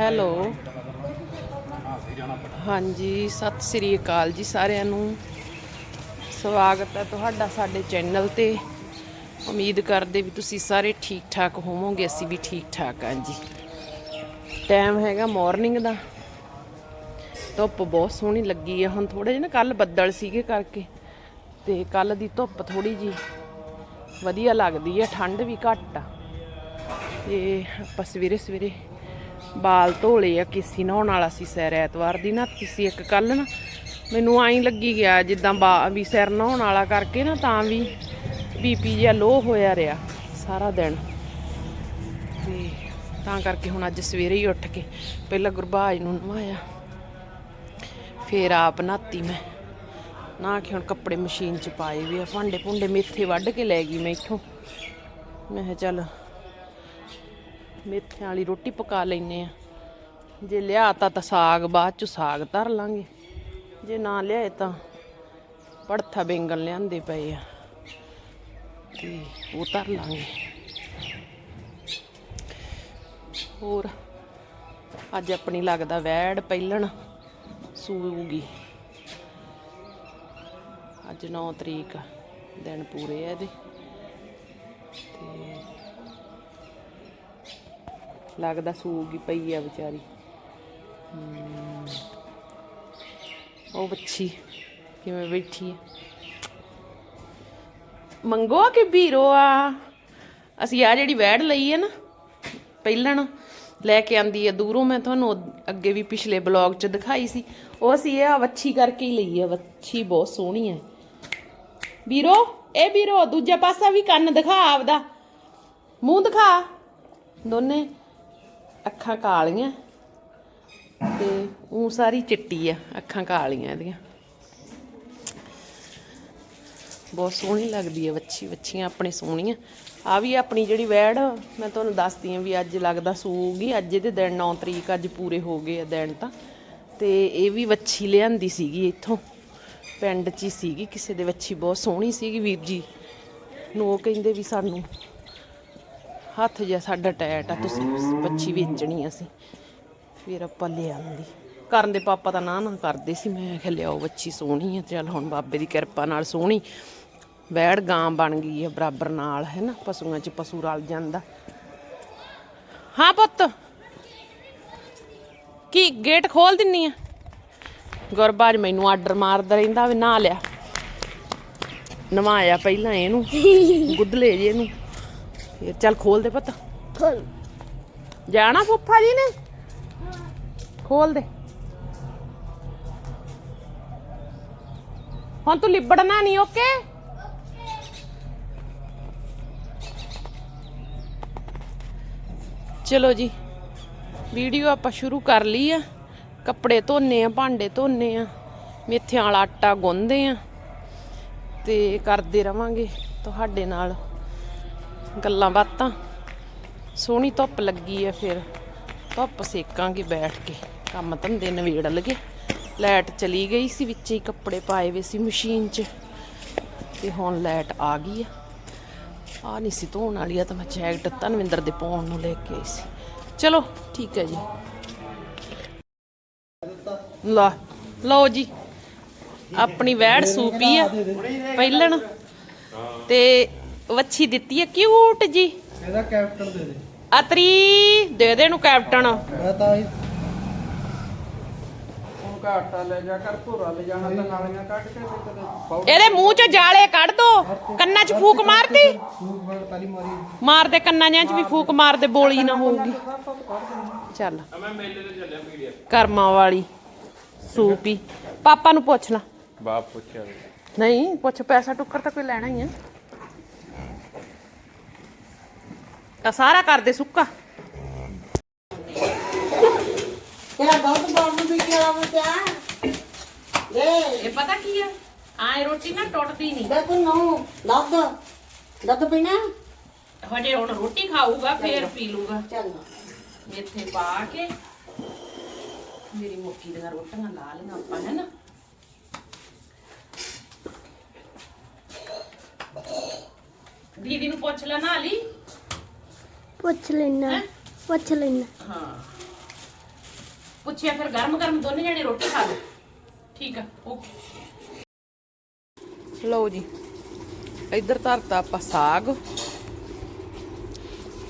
Hello. ਹਾਂਜੀ, ਸਤਿ ਸ੍ਰੀ ਅਕਾਲ ਜੀ ਸਾਰਿਆਂ ਨੂੰ। ਸਵਾਗਤ ਹੈ ਤੁਹਾਡਾ ਸਾਡੇ ਚੈਨਲ ਤੇ। ਉਮੀਦ ਕਰਦੇ ਵੀ ਤੁਸੀਂ ਸਾਰੇ ਠੀਕ ਠਾਕ ਹੋਵੋਗੇ, ਅਸੀਂ ਵੀ ਠੀਕ ਠਾਕ ਹਾਂ ਜੀ। ਟਾਈਮ ਹੈਗਾ ਮਾਰਨਿੰਗ ਦਾ। ਧੁੱਪ ਬਹੁਤ ਸੋਹਣੀ ਲੱਗੀ ਆ, ਹੁਣ ਥੋੜੇ ਜਿਹਾ ਨਾ ਕੱਲ ਬੱਦਲ ਸੀਗੇ ਕਰਕੇ। ਤੇ ਕੱਲ ਦੀ ਧੁੱਪ ਥੋੜੀ ਜੀ ਵਧੀਆ ਲੱਗਦੀ ਆ, ਠੰਡ ਵੀ ਘੱਟ ਆ। ਤੇ ਆਪਾਂ ਸਵੇਰੇ ਸਵੇਰੇ ਬਾਲ ਧੋਲੇ ਆ, ਕਿਸੀ ਨਹਾਉਣ ਵਾਲਾ ਸੀ ਸੈਰ ਐਤਵਾਰ ਦੀ ਨਾ ਸੀ ਇੱਕ ਕੱਲ ਨਾ। ਮੈਨੂੰ ਆਈ ਲੱਗੀ ਗਿਆ ਜਿੱਦਾਂ ਬਾ ਵੀ ਸਿਰ ਨਹਾਉਣ ਵਾਲਾ ਕਰਕੇ ਨਾ, ਤਾਂ ਵੀ ਬੀਪੀ ਜਿਹਾ ਲੋ ਹੋਇਆ ਰਿਹਾ ਸਾਰਾ ਦਿਨ। ਤੇ ਤਾਂ ਕਰਕੇ ਹੁਣ ਅੱਜ ਸਵੇਰੇ ਹੀ ਉੱਠ ਕੇ ਪਹਿਲਾਂ ਗੁਰਬਾਜ ਨੂੰ ਨਵਾਇਆ। ਫੇਰ ਆਪ ਨਹਾਤੀ ਮੈਂ। ਨਾ ਕੇ ਹੁਣ ਕੱਪੜੇ ਮਸ਼ੀਨ 'ਚ ਪਾਏ ਵੀ ਆ, ਭਾਂਡੇ ਭੁੰਡੇ ਮੇਥੇ ਵੱਢ ਕੇ ਲੈ ਗਈ ਮੈਂ ਇੱਥੋਂ। ਮੈਂ ਕਿਹਾ ਚੱਲ ਮੇਥਿਆਂ ਵਾਲੀ ਰੋਟੀ ਪਕਾ ਲੈਨੇ ਆ। ਜੇ ਲਿਆਤਾ ਤਾਂ ਸਾਗ, ਬਾਅਦ ਚ ਸਾਗ ਧਰ ਲਾਂਗੇ। ਜੇ ਨਾ ਲਿਆਏ ਤਾਂ ਪੜਥਾ ਬੈਂਗਣ ਲਿਆਂਦੇ ਪਏ ਆ। ਤੇ ਉਹ ਧਰ ਲਾਂਗੇ। ਹੋਰ, ਅੱਜ ਆਪਣੀ ਲੱਗਦਾ ਵੈੜ ਪਹਿਲਣ ਸੂਗੀ ਅੱਜ 9 ਤਰੀਕ ਦਿਨ ਪੂਰੇ ਆ ਇਹਦੇ। ਲੱਗਦਾ ਸੂਗੀ ਪਈ ਆ ਵਿਚਾਰੀ। ਉਹ ਬੱਚੀ ਕਿਵੇਂ ਬੈਠੀ ਹੈ ਮੰਗੋ ਕਿ ਵੀਰੋ ਆ? ਅਸੀਂ ਆ ਜਿਹੜੀ ਵੈੜ ਲਈ ਹੈ ਨਾ, ਪਹਿਲਣ ਲੈ ਕੇ ਆਂਦੀ ਹੈ ਦੂਰੋਂ, ਮੈਂ ਤੁਹਾਨੂੰ ਅੱਗੇ ਵੀ ਪਿਛਲੇ ਬਲੌਗ 'ਚ ਦਿਖਾਈ ਸੀ। ਉਹ ਅਸੀਂ ਇਹ ਆ ਵੱਛੀ ਕਰਕੇ ਹੀ ਲਈ ਹੈ ਵੱਛੀ ਬਹੁਤ ਸੋਹਣੀ ਹੈ ਵੀਰੋ, ਇਹ ਵੀਰੋ, ਦੂਜਾ ਪਾਸਾ ਵੀ ਕੰਨ ਦਿਖਾ ਆਪਦਾ। ਮੂੰਹ ਦਿਖਾ। ਦੋਨੇ ਅੱਖਾਂ ਕਾਲੀਆਂ ਤੇ ਉਹ ਸਾਰੀ ਚਿੱਟੀ ਆ, ਅੱਖਾਂ ਕਾਲੀਆਂ ਇਹਦੀਆਂ। ਬਹੁਤ ਸੋਹਣੀ ਲੱਗਦੀ ਹੈ ਵੱਛੀ, ਵੱਛੀਆਂ ਆਪਣੇ ਸੋਹਣੀਆਂ। ਆ ਵੀ ਆਪਣੀ ਜਿਹੜੀ ਵੈੜ, ਮੈਂ ਤੁਹਾਨੂੰ ਦੱਸਦੀ ਆ ਵੀ ਅੱਜ ਲੱਗਦਾ ਸੂਗੀ ਅੱਜ ਇਹਦੇ ਦਿਨ 9 ਤਰੀਕ, ਅੱਜ ਪੂਰੇ ਹੋ ਗਏ ਆ ਦਿਨ ਤਾਂ। ਤੇ ਇਹ ਵੀ ਵੱਛੀ ਲਿਆਂਦੀ ਸੀਗੀ ਇੱਥੋਂ। ਪਿੰਡ 'ਚ ਹੀ ਸੀਗੀ, ਕਿਸੇ ਦੇ ਵੱਛੀ ਬਹੁਤ ਸੋਹਣੀ ਸੀਗੀ ਵੀਰ ਜੀ। ਨੂੰ ਉਹ ਕਹਿੰਦੇ ਵੀ ਸਾਨੂੰ ਹੱਥ ਜਿਹਾ ਸਾਡਾ ਟੈਟ ਆ, ਤੁਸੀਂ ਬੱਚੀ ਵੇਚਣੀ ਅਸੀਂ। ਫਿਰ ਆਪਾਂ ਲੈ ਕਰਨ ਦੇ ਪਾਪਾ ਤਾਂ ਨਾ ਨਾ ਕਰਦੇ ਸੀ, ਮੈਂ ਕਿਹਾ ਲਿਆਓ ਬੱਚੀ ਸੋਹਣੀ ਆ, ਚੱਲ ਹੁਣ ਬਾਬੇ ਦੀ ਕਿਰਪਾ ਨਾਲ ਸੋਹਣੀ। ਵੈੜ ਗਾਂ ਬਣ ਗਈ ਹੈ ਬਰਾਬਰ ਨਾਲ, ਹੈ ਨਾ, ਪਸ਼ੂਆਂ 'ਚ ਪਸ਼ੂ ਰਲ ਜਾਂਦਾ। ਹਾਂ ਪੁੱਤ। ਕੀ, ਗੇਟ ਖੋਲ ਦਿੰਨੀ ਆ? ਗੁਰਬਾਜ ਮੈਨੂੰ ਆਰਡਰ ਮਾਰਦਾ ਰਹਿੰਦਾ, ਵੀ ਨਾ ਲਿਆ। ਨਵਾਇਆ ਪਹਿਲਾਂ ਇਹਨੂੰ ਗੁੱਦਲੇ ਜੇ ਇਹਨੂੰ। ਫਿਰ ਚੱਲ ਖੋਲ ਦੇ ਪੁੱਤ। ਖੋਲ। ਜਾਣਾ ਫੁੱਫਾ ਜੀ ਨੇ? ਖੋਲ ਦੇ। ਹੁਣ ਤੂੰ ਲਿਬੜਨਾ ਨਹੀਂ ਓਕੇ? ਚਲੋ ਜੀ ਵੀਡੀਓ ਆਪਾਂ ਸ਼ੁਰੂ ਕਰ ਲਈ ਆ। ਕੱਪੜੇ ਧੋਨੇ ਆ ਭਾਂਡੇ ਧੋਨੇ ਆ। ਮੇਥਿਆਂ ਵਾਲਾ ਆਟਾ ਗੁੰਨਦੇ ਆ। ਤੇ ਕਰਦੇ ਰਵਾਂਗੇ ਤੁਹਾਡੇ ਨਾਲ। ਗੱਲਾਂ ਬਾਤਾਂ। ਸੋਹਣੀ ਧੁੱਪ ਲੱਗੀ ਆ ਫਿਰ। ਧੁੱਪ ਸੇਕਾਂਗੇ ਬੈਠ ਕੇ। ਕੰਮ ਧੰਦੇ ਨਵੇੜ ਲਗੇ ਲਾਈਟ ਚਲੀ ਗਈ ਸੀ, ਵਿੱਚ ਹੀ ਕੱਪੜੇ ਪਾਏ ਵੇ ਸੀ ਮਸ਼ੀਨ 'ਚ। ਤੇ ਹੁਣ ਲਾਈਟ ਆ ਗਈ ਆ ਆ ਨਹੀਂ ਸੀ ਧੋਣ ਵਾਲੀ ਆ ਤਾਂ ਮੈਂ ਜੈਕਟ ਧਨਵਿੰਦਰ ਦੇ ਪਾਉਣ ਨੂੰ ਲੈ ਕੇ ਆਈ ਸੀ। ਚਲੋ, ਠੀਕ ਹੈ ਜੀ। ਲਾ, ਲਓ ਜੀ। ਆਪਣੀ ਵੈੜ ਸੂਪੀ ਆ ਪਹਿਲਣ। ਤੇ ਵੱਛੀ ਦਿੱਤੀ ਆ ਕਿਊਟ ਜੀ। ਇਹਦਾ ਕੈਪਟਨ ਦੇ ਦੇ। ਅਤਰੀ ਦੇ ਦੇ ਨੂੰ ਕੈਪਟਨ ਮੈਂ ਤਾਂ ਹੀ ਹੁਣ ਘਾਟਾ ਲੈ ਜਾ ਕਰ ਭੋਰਾ ਲੈ ਜਾਣਾ ਤਾਂ ਨਾਲੀਆਂ ਕੱਢ ਕੇ ਤੇ ਕਦੇ ਪਾਉ ਇਹਦੇ ਮੂੰਹ 'ਚ ਜਾਲੇ ਕੱਢ ਦੋ ਕੰਨਾਂ 'ਚ ਫੂਕ ਮਾਰਦੀ ਫੂਕ ਫੜ ਤਾਲੀ ਮਾਰੀ ਮਾਰ। ਦੇ ਕੰਨਾਂ ਜਿਹਾਂ 'ਚ ਵੀ ਫੂਕ ਮਾਰ ਦੇ ਬੋਲੀ ਨਾ ਹੋਊਗੀ। ਚੱਲ। ਮੈਂ ਮੇਲੇ ਤੇ ਚੱਲਿਆ ਪੀੜੀਆ ਕਰਮਾਂ ਵਾਲੀ ਸੂਪੀ ਪਾਪਾ ਨੂੰ ਪੁੱਛ ਲਾ। ਬਾਪ ਪੁੱਛਿਆ ਨਹੀਂ ਪੁੱਛ ਪੈਸਾ ਟੁੱਕਰ ਤਾਂ ਕੋਈ ਲੈਣਾ ਹੀ ਆ ਆ ਸਾਰਾ ਕਰਦੇ ਸੁੱਕਾ। ਤੇਰਾ ਬਹੁਤ ਬਹੁਤ ਵੀ ਕਿਹਾ ਬਤਾ ਇਹ ਇਹ ਪਤਾ ਕੀ ਆ? ਆਏ ਰੋਟੀ ਨਾ ਟੁੱਟਦੀ ਨਹੀਂ। ਦੇਖੋ ਨੂੰ ਦੁੱਧ ਦੁੱਧ ਪੀਣਾ? ਹਜੇ ਹੁਣ ਰੋਟੀ ਖਾਊਗਾ ਫੇਰ ਪੀ ਲੂਗਾ ਚੰਗਾ। ਮੇਥੇ ਪਾ ਕੇ ਮੇਰੀ ਮੁੱਠੀ ਦੀਆਂ ਰੋਟੀਆਂ ਲਾ ਲਈਆਂ ਆਪਾਂ ਹੈ ਨਾ? ਦੀਦੀ ਨੂੰ ਪੁੱਛ ਲੈ ਨਾ ਲਈ ਪੁੱਛ ਲੈਣਾ ਹੈਂ? ਪੁੱਛ ਲੈਣਾ। ਹਾਂ। ਪੁੱਛਿਆ ਫਿਰ ਗਰਮ ਗਰਮ ਦੋਨੇ ਜਣੇ ਰੋਟੀ ਖਾ ਲਓ। ਠੀਕ ਆ ਓਕੇ। ਲਓ ਜੀ ਇੱਧਰ ਧਰਤਾ ਆਪਾਂ ਸਾਗ।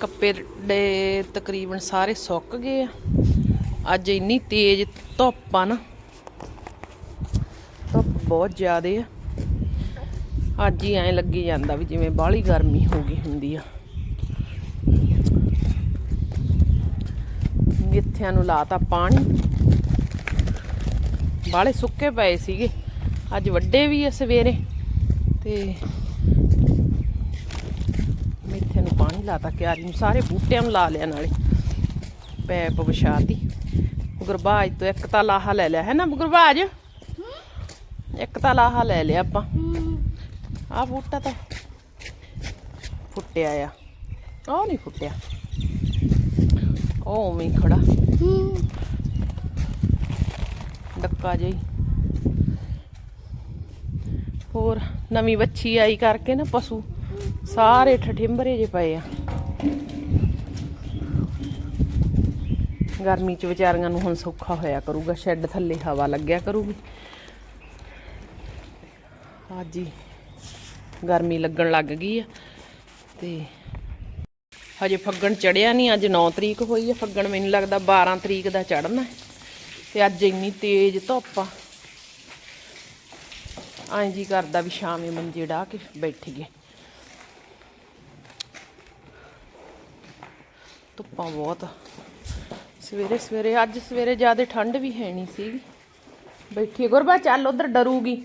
ਕੱਪੇ ਦੇ ਤਕਰੀਬਨ ਸਾਰੇ ਸੁੱਕ ਗਏ ਆ। ਅੱਜ ਇੰਨੀ ਤੇਜ਼ ਧੁੱਪ ਆ ਨਾ ਧੁੱਪ ਬਹੁਤ ਜ਼ਿਆਦੇ ਆ। ਅੱਜ ਹੀ ਐਂ ਲੱਗੀ ਜਾਂਦਾ ਵੀ ਜਿਵੇਂ ਬਾਹਲੀ ਗਰਮੀ ਹੋ ਗਈ ਹੁੰਦੀ ਆ। ਮਿੱਥਿਆਂ ਨੂੰ ਲਾਤਾ ਪਾਣੀ। ਬਾਲੇ ਸੁੱਕੇ ਪਏ ਸੀਗੇ। ਅੱਜ ਵੱਡੇ ਵੀ ਆ ਸਵੇਰੇ। ਤੇ ਮਿੱਥੇ ਨੂੰ ਪਾਣੀ ਲਾਤਾ ਕਿਆਰੀ ਨੂੰ ਸਾਰੇ ਬੂਟਿਆਂ ਨੂੰ ਲਾ ਲਿਆ ਨਾਲੇ। ਪੈਪ ਵਿਛਾਤੀ। ਗੁਰਬਾਜ ਤੋਂ ਇੱਕ ਤਾਂ ਲਾਹਾ ਲੈ ਲਿਆ ਹੈ ਨਾ ਗੁਰਬਾਜ ਇੱਕ ਤਾਂ ਲਾਹਾ ਲੈ ਲਿਆ ਆਪਾਂ। ਆਹ ਬੂਟਾ ਤਾਂ ਫੁੱਟਿਆ ਆ। ਉਹ ਨਹੀਂ ਫੁੱਟਿਆ। ਉਹ ਉਵੇਂ ਖੜਾ। ਡੱਕਾ ਜਿਹੀ ਹੋਰ, ਨਵੀਂ ਵੱਛੀ ਆਈ ਕਰਕੇ ਨਾ ਪਸ਼ੂ, ਸਾਰੇ ਠਠਿੰਬਰੇ ਜੇ ਪਏ ਆ। ਗਰਮੀ ਚ ਵਿਚਾਰੀਆਂ ਨੂੰ ਹੁਣ ਸੌਖਾ ਹੋਇਆ ਕਰੂਗਾ, ਸ਼ੈੱਡ ਥੱਲੇ ਹਵਾ ਲੱਗਿਆ ਕਰੂਗੀ। ਹਾਂਜੀ ਗਰਮੀ ਲੱਗਣ ਲੱਗ ਗਈ ਆ, ਤੇ ਹਜੇ ਫੱਗਣ ਚੜਿਆ ਨਹੀਂ, ਅੱਜ 9 ਤਰੀਕ ਹੋਈ ਹੈ ਫੱਗਣ, ਮੈਨੂੰ ਲੱਗਦਾ 12 ਤਰੀਕ ਦਾ ਚੜਨਾ ਤੇ ਅੱਜ ਇੰਨੀ ਤੇਜ਼ ਧੁੱਪ ਆ। ਐਂ ਜੀ ਕਰਦਾ ਵੀ ਸ਼ਾਮੇ ਮੰਜੇ ਢਾ ਕੇ ਬੈਠੀਏ। ਧੁੱਪਾਂ ਬਹੁਤ ਸਵੇਰੇ ਸਵੇਰੇ, ਅੱਜ ਸਵੇਰੇ ਜ਼ਿਆਦਾ ਠੰਡ ਵੀ ਹੈ ਨਹੀਂ ਸੀ ਬੈਠੀਏ, ਗੁਰਬਾ ਚੱਲ, ਉਧਰ ਡਰੂਗੀ।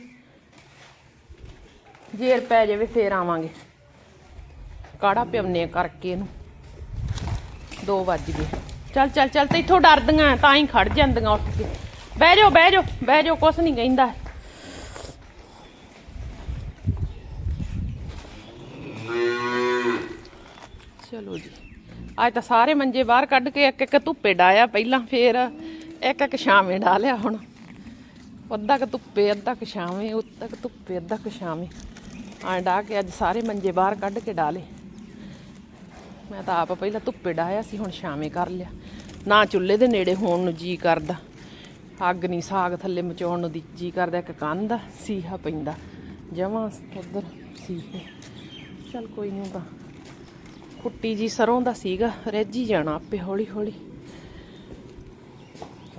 ਜੇਰ ਪੈ ਜਾਵੇ, ਫੇਰ ਆਵਾਂਗੇ। ਕਾੜਾ ਪਿਉਨੇ ਕਰਕੇ ਇਹਨੂੰ। 2 ਵੱਜ ਗਏ। ਚੱਲ ਚੱਲ ਚੱਲ, ਤੇ ਇੱਥੋਂ ਡਰਦੀਆਂ ਤਾਂ ਹੀ ਖੜ ਜਾਂਦੀਆਂ ਉੱਠ ਕੇ। ਬਹਿ ਜਾਓ ਬਹਿ ਜਾਓ ਬਹਿ ਜਾਓ, ਕੁਛ ਨਹੀਂ ਕਹਿੰਦਾ। ਚਲੋ ਜੀ। ਅੱਜ ਤਾਂ ਸਾਰੇ ਮੰਜੇ ਬਾਹਰ ਕੱਢ ਕੇ ਇੱਕ ਇੱਕ ਧੁੱਪੇ ਡਾਇਆ ਪਹਿਲਾਂ, ਫੇਰ ਇੱਕ ਇੱਕ ਛਾਵੇਂ ਡਾਲਿਆ ਹੁਣ। ਅੱਧਾ ਕ ਧੁੱਪੇ, ਅੱਧਾ ਕ ਛਾਵੇਂ ਅੱਧਾ ਧੁੱਪੇ, ਅੱਧਾ ਕ ਛਾਵੇਂ। ਆਂ ਡਾ ਕੇ ਅੱਜ ਸਾਰੇ ਮੰਜੇ ਬਾਹਰ ਕੱਢ ਕੇ ਡਾਲੇ ਮੈਂ ਤਾਂ ਆਪ ਪਹਿਲਾਂ ਧੁੱਪੇ ਡਾਇਆ ਸੀ ਹੁਣ ਛਾਵੇਂ ਕਰ ਲਿਆ। ਨਾ ਚੁੱਲ੍ਹੇ ਦੇ ਨੇੜੇ ਹੋਣ ਨੂੰ ਜੀ ਕਰਦਾ। ਅੱਗ ਨਹੀਂ ਸਾਗ ਥੱਲੇ ਮਚਾਉਣ ਨੂੰ ਦੀ ਜੀ ਕਰਦਾ ਇੱਕ ਕੰਧ ਆ, ਸੀਹਾ ਪੈਂਦਾ। ਜਮਾਂ ਉਧਰ ਸੀਹੇ। ਚਲ ਕੋਈ ਨਹੀਂ ਤਾਂ ਕੁੱਟੀ ਜੀ ਸਰੋਂ ਦਾ ਸੀਗਾ ਰਹਿਜੀ ਜਾਣਾ ਆਪੇ ਹੌਲੀ ਹੌਲੀ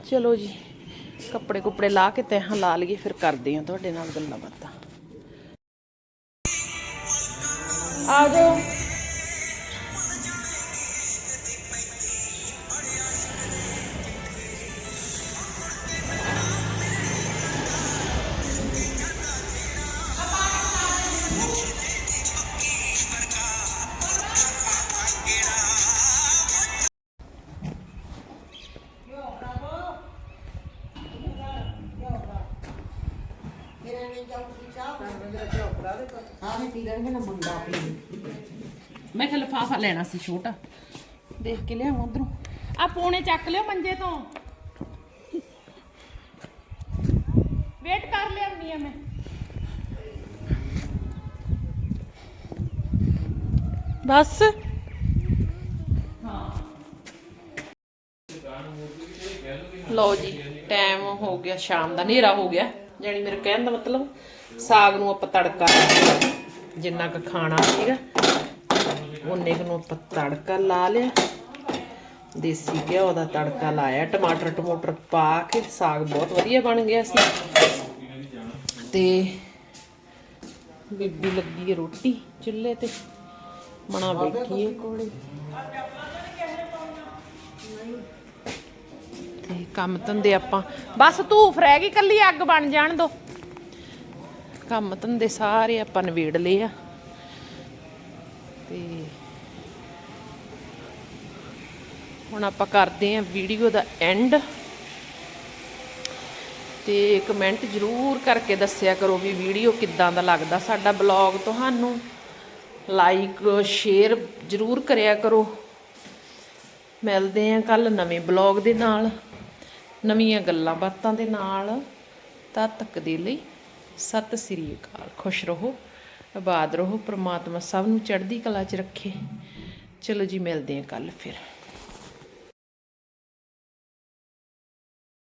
ਚਲੋ ਜੀ ਕੱਪੜੇ ਕੁਪੜੇ ਲਾ ਕੇ ਤੈਹਾਂ ਲਾ ਲਈਏ ਫਿਰ ਕਰਦੇ ਆ ਤੁਹਾਡੇ ਨਾਲ ਗੱਲਾਂ ਬਾਤਾਂ। ਆ ਜਾਓ। ਲਫਾਫਾ ਲੈਣਾ ਸੀ ਛੋਟਾ। ਦੇਖ ਕੇ ਲਿਆਵਾਂ ਉਧਰੋਂ। ਆ ਪੋਣੇ ਚੱਕ ਲਿਓ ਮੰਜੇ ਤੋਂ। ਵੇਟ ਕਰ ਲਿਆਉਣੀ ਆ ਮੈਂ। ਬਸ। ਲਓ ਜੀ ਟਾਈਮ ਹੋ ਗਿਆ ਸ਼ਾਮ ਦਾ ਹਨੇਰਾ ਹੋ ਗਿਆ। ਜਾਨੀ ਮੇਰੇ ਕਹਿਣ ਦਾ ਮਤਲਬ ਸਾਗ ਨੂੰ ਆਪਾਂ ਤੜਕਾ ਜਿੰਨਾ ਕੁ ਖਾਣਾ ਸੀਗਾ ਉਹਨੇ ਨੂੰ ਆਪਾਂ ਤੜਕਾ ਲਾ ਲਿਆ। ਦੇਸੀ ਘਿਓ ਦਾ ਤੜਕਾ ਲਾਇਆ ਟਮਾਟਰ ਟਮੋਟਰ ਪਾ ਕੇ ਸਾਗ ਬਹੁਤ ਵਧੀਆ ਬਣ ਗਿਆ ਸੀ। ਤੇ ਬੀਬੀ ਲੱਗੀ ਰੋਟੀ ਚੁੱਲ੍ਹੇ ਤੇ ਬਣਾ ਬੈਠੀ ਹੈ। ਕੋਲੇ ਤੇ ਕੰਮ ਧੰਦੇ ਆਪਾਂ ਬਸ ਧੂਫ ਰਹਿ ਗਈ ਕੱਲੀ ਅੱਗ ਬਣ ਜਾਣ ਦੋ। ਕੰਮ ਧੰਦੇ ਸਾਰੇ ਆਪਾਂ ਨਵੇੜ ਲਏ ਆ। ਤੇ ਹੁਣ ਆਪਾਂ ਕਰਦੇ ਆਂ ਵੀਡੀਓ ਦਾ ਐਂਡ ਤੇ ਕਮੈਂਟ ਜਰੂਰ ਕਰਕੇ ਦੱਸਿਆ ਕਰੋ ਵੀ ਵੀਡੀਓ ਕਿੱਦਾਂ ਦਾ ਲੱਗਦਾ ਸਾਡਾ ਬਲੌਗ ਤੁਹਾਨੂੰ। ਲਾਈਕ ਸ਼ੇਅਰ ਜਰੂਰ ਕਰਿਆ ਕਰੋ। ਮਿਲਦੇ ਆਂ ਕੱਲ ਨਵੇਂ ਬਲੌਗ ਦੇ ਨਾਲ, ਨਵੀਆਂ ਗੱਲਾਂ ਬਾਤਾਂ ਦੇ ਨਾਲ। ਤਦ ਤੱਕ ਦੇ ਲਈ ਸਤਿ ਸ੍ਰੀ ਅਕਾਲ। ਖੁਸ਼ ਰਹੋ। ਆਬਾਦ ਰਹੋ, ਪ੍ਰਮਾਤਮਾ ਸਭ ਨੂੰ ਚੜ੍ਹਦੀ ਕਲਾ 'ਚ ਰੱਖੇ। ਚਲੋ ਜੀ, ਮਿਲਦੇ ਹਾਂ ਕੱਲ ਫਿਰ।